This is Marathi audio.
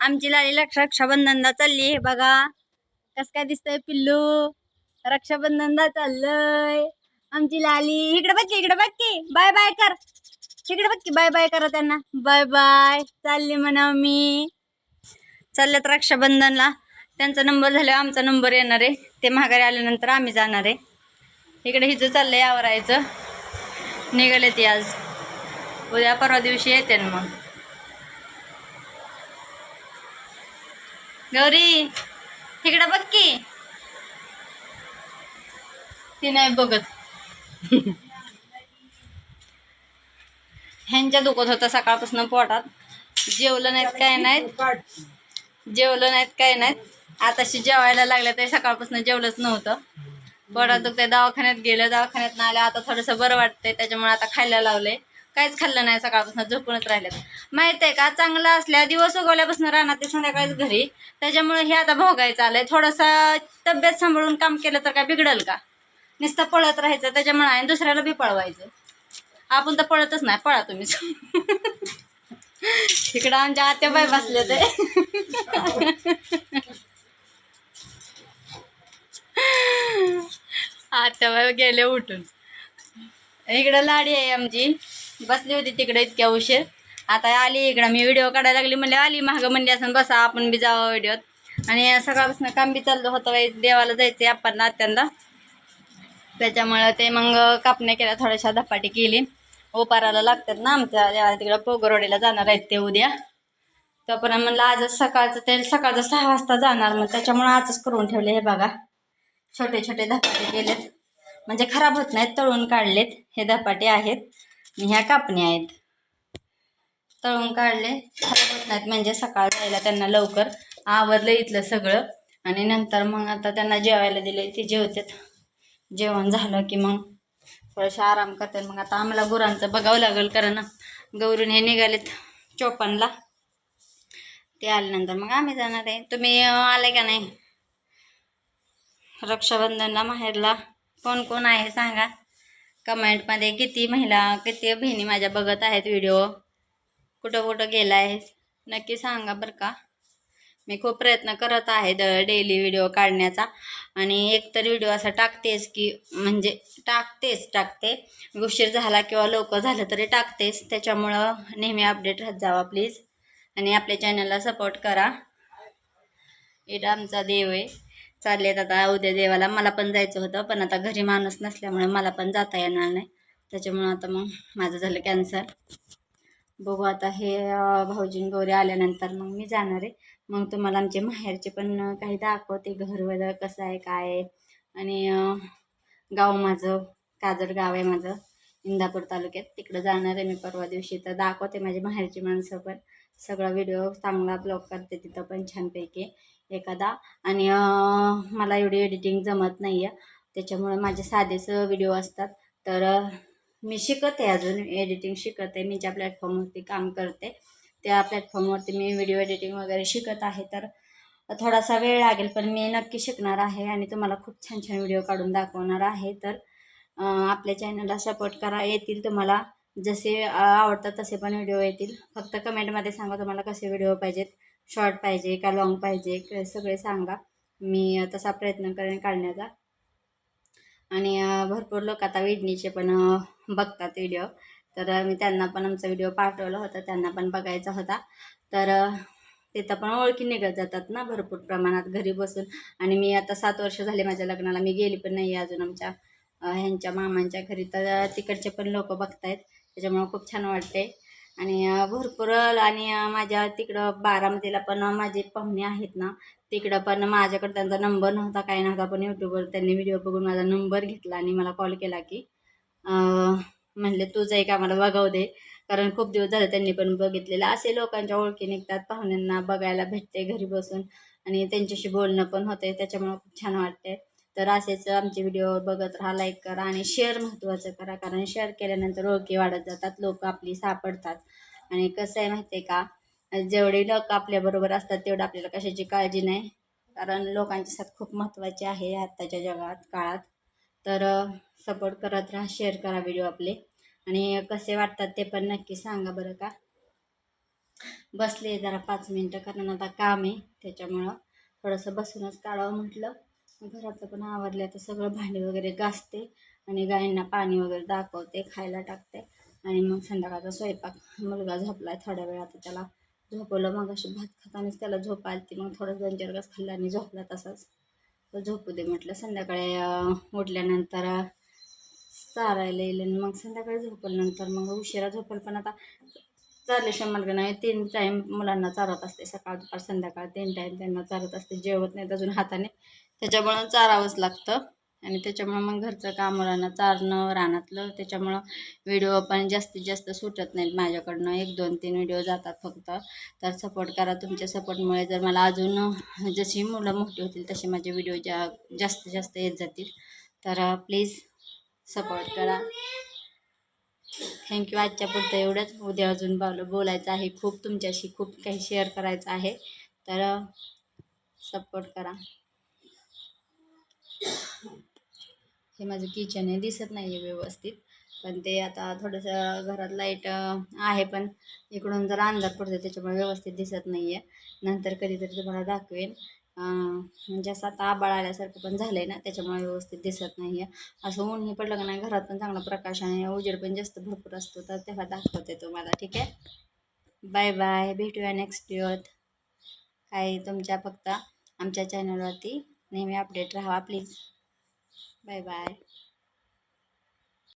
आमची लाली लक्ष रक्षाबंधनला चालली आहे बघा. कस काय दिसतंय पिल्लू? रक्षाबंधनला चाललंय. आमची लाली इकडे बघ की इकडे बघ की. बाय बाय कर. इकडे बघ की बाय बाय करा त्यांना. बाय बाय चालली म्हणा मी. चालल्यात रक्षाबंधनला. त्यांचा नंबर झाल्यावर आमचा नंबर येणार आहे. ते माघारी आल्यानंतर आम्ही जाणार आहे. इकडे हिचं चाललंय आवरायचं. निघाले ती आज. उद्या परवा दिवशी येते ना मग. गौरी तिकडं बघ की. ती नाही बघत. ह्यांच्या दुखत होता सकाळपासून पोटात. जेवलं नाहीत काय नाहीत. जेवलं नाहीत काय नाहीत. आताशी जेवायला लागलं तरी सकाळपासून जेवलंच नव्हतं. पोटात दुखते दवाखान्यात गेलं दवाखान्यात नाही आलं आता थोडंसं बरं वाटतंय त्याच्यामुळे आता खायला लावलंय. काहीच खाल्लं नाही सकाळपासून झोपूनच राहिल्यात माहीत आहे का चांगलं असल्या दिवस उगवल्यापासून राहणार ते संध्याकाळीच घरी. त्याच्यामुळे हे आता भोगायचं आलंय. थोडंसं तब्येत सांभाळून काम केलं तर काय बिघडल का? नुसतं पळत राहायचं त्याच्यामुळे आणि दुसऱ्याला बी पळवायचं. आपण तर पळतच नाही पळा तुम्हीच इकडं आमच्या आत्याबाई बसले ते. आत्याबाई गेले उठून. इकडं लाडी आहे आमची. बसली होती तिकडे इतक्या उशीर. आता आली इकडं मी व्हिडिओ काढायला लागली म्हणले आली मागं म्हणली असं बसा आपण बी जावं व्हिडिओत आणि सकाळपासून काम बी चाललं होतं बाई देवाला जायचं आपण आत्यांना त्याच्यामुळं ते मग कापण्या केल्या थोड्याशा धपाटी केली. ओपाराला लागतात ना आमच्या देवाला तिकडं पोगरोडीला जाणार आहेत ते उद्या. तोपर्यंत म्हणलं आजच सकाळचं ते सकाळचं सहा वाजता जाणार मग त्याच्यामुळं आजच करून ठेवले हे बघा. छोटे छोटे धपाटे केलेत. म्हणजे खराब होत नाहीत तळून काढलेत हे धपाटे आहेत. ह्या कापण्या आहेत. तळून काढले. होत नाहीत. म्हणजे सकाळ जायला त्यांना लवकर. आवरलं इथलं सगळं. आणि नंतर मग आता त्यांना जेवायला दिले ते जेवतात. जेवण झालं की मग थोडंसं आराम करतात. मग आता आम्हाला गुरांचं बघावं लागेल कारण गौरून हे निघालेत चोपनला. ते आल्यानंतर मग आम्ही जाणार आहे. तुम्ही आले का नाही? रक्षाबंधनला माहेरला. कोण कोण आहे सांगा. कमेंटमध्ये किती महिला किती बहिणी माझ्या बघत आहेत व्हिडिओ कुठं कुठं गेला आहे नक्की सांगा बरं का. मी खूप प्रयत्न करत आहे द डेली व्हिडिओ काढण्याचा. आणि एक तर व्हिडिओ असा टाकतेस की म्हणजे टाकतेच टाकते. उशीर झाला किंवा लवकर झालं तरी टाकतेच त्याच्यामुळं नेहमी अपडेट राहत जावा प्लीज आणि आपल्या चॅनलला सपोर्ट करा. इड आमचा देव आहे. चाललेत आता उद्या देवाला. मला पण जायचं होतं पण आता घरी माणूस नसल्यामुळे मला पण जाता येणार नाही. त्याच्यामुळं आता मग माझं झालं कॅन्सर बघू आता हे भाऊजीन गौरी आल्यानंतर मग मी जाणार आहे. मग तुम्हाला आमचे माहेरचे पण काही दाखवते घर वगैरे कसं आहे काय आहे. आणि गाव माझं काजड गाव आहे माझं इंदापूर तालुक्यात. तिकडं जाणार आहे मी परवा दिवशी. तर दाखवते माझी माहेरची माणसं पण. सगळा व्हिडिओ चांगला ब्लॉग करते तिथं पण छानपैकी. एखादा. आणि मला एवढी एडिटिंग जमत नाही आहे त्याच्यामुळे माझे साधेच व्हिडिओ असतात. तर मी शिकत आहे अजून. एडिटिंग शिकत. आहे मी ज्या प्लॅटफॉर्मवरती काम करते त्या प्लॅटफॉर्मवरती मी व्हिडिओ एडिटिंग वगैरे शिकत आहे. तर थोडासा वेळ लागेल पण मी नक्की शिकणार आहे आणि तुम्हाला खूप छान छान व्हिडिओ काढून दाखवणार आहे. तर आपल्या चॅनलला सपोर्ट करा. येतील तुम्हाला. जसे आवडतात तसे पण व्हिडिओ येतील. फक्त कमेंटमध्ये सांगा तुम्हाला कसे व्हिडिओ पाहिजेत. शॉर्ट पाहिजे का लॉंग पाहिजे सगळे सांगा. मी तसा प्रयत्न करेन काढण्याचा. आणि भरपूर लोक आता विडणीचे पण बघतात व्हिडिओ. तर मी त्यांना पण आमचा व्हिडिओ पाठवला होता त्यांना पण बघायचा होता. तर तिथं पण ओळखी निघत जातात ना भरपूर प्रमाणात घरी बसून. आणि मी आता सात वर्ष झाले माझ्या लग्नाला मी गेली पण नाही अजून आमच्या ह्यांच्या मामांच्या घरी. तर तिकडचे पण लोक बघतायत त्याच्यामुळं खूप छान वाटते आणि भरपूर आणि माझ्या तिकडं बारामतीला पण माझे पाहुणे आहेत ना तिकडं पण माझ्याकडे त्यांचा नंबर नव्हता काय नव्हता पण यूट्यूबवर त्यांनी व्हिडिओ बघून माझा नंबर घेतला आणि मला कॉल केला की म्हणले तुझं एक आम्हाला बघाव दे. कारण खूप दिवस झाले त्यांनी पण बघितलेलं. असे लोकांच्या ओळखी निघतात पाहुण्यांना बघायला भेटते घरी बसून. आणि त्यांच्याशी बोलणं पण होते त्याच्यामुळं खूप छान वाटते तर असेच आमचे व्हिडिओ बघत राहा लाईक करा आणि शेअर महत्त्वाचं करा. कारण शेअर केल्यानंतर ओळखी वाढत जातात लोक आपली सापडतात. आणि कसं आहे माहिती आहे का? जेवढे लोक आपल्याबरोबर असतात तेवढं आपल्याला कशाची काळजी नाही. कारण लोकांची साथ खूप महत्त्वाची आहे आत्ताच्या जगात काळात. तर सपोर्ट करत राहा शेअर करा व्हिडिओ आपले. आणि कसे वाटतात ते पण नक्की सांगा बरं का? बसले जरा पाच मिनटं कारण आता काम आहे त्याच्यामुळं थोडंसं बसूनच काढावं म्हटलं. घरातलं पण आवरलं तर सगळं भांडी वगैरे घासते आणि गायींना पाणी वगैरे दाखवते खायला टाकते. आणि मग संध्याकाळचा स्वयंपाक मुलगा झोपला आहे थोड्या वेळात. त्याला झोपवलं मग अशी भात खातानाच त्याला झोप आली ती मग थोडं दोन चार घास खाल्ला आणि झोपला तसाच. तर झोपू दे म्हटलं. संध्याकाळी उठल्यानंतर चारायला येईल आणि मग संध्याकाळी झोपल्यानंतर मग उशिरा झोपल. पण आता चारल्याशिवाय मार्ग नाही तीन टाईम मुलांना चारत असते. सकाळ दुपार संध्याकाळ तीन टाईम त्यांना चारत असते. जेवत नाहीत अजून हाताने. त्याच्यामुळं चारावंच लागतं. आणि त्याच्यामुळं मग घरचं काम राहणं चारणं रानातलं त्याच्यामुळं व्हिडिओ पण जास्तीत जास्त सुटत नाहीत माझ्याकडनं. एक दोन तीन व्हिडिओ जातात फक्त. तर सपोर्ट करा तुमच्या सपोर्टमुळे. जर मला अजून जशी मुलं मोठी होतील तसे माझे व्हिडिओ जा जास्तीत जास्त येत जातील. तर प्लीज सपोर्ट करा. थँक्यू. आजच्या पुरतं एवढंच. उद्या अजून बोल बोलायचं आहे. खूप तुमच्याशी खूप काही शेअर करायचं आहे. तर सपोर्ट करा. हे माझं किचन आहे दिसत नाही आहे व्यवस्थित. पण ते आता थोडंसं घरात लाइट आहे पण इकडून जर अंधार पडतो त्याच्यामुळे व्यवस्थित दिसत नाही आहे नंतर कधीतरी तुम्हाला दाखवेन. म्हणजे असं आता आबाळ आल्यासारखं पण झालं आहे ना त्याच्यामुळे व्यवस्थित दिसत नाही आहे असं ऊनही पडलं का नाही घरात पण चांगला प्रकाश आणि उजेड पण जास्त भरपूर असतो तर तेव्हा दाखवते तुम्हाला ठीक आहे? बाय बाय भेटूया नेक्स्ट व्हिडिओत काही तुमच्या फक्त आमच्या चॅनलवरती नेहमी अपडेट राहा प्लीज बाय बाय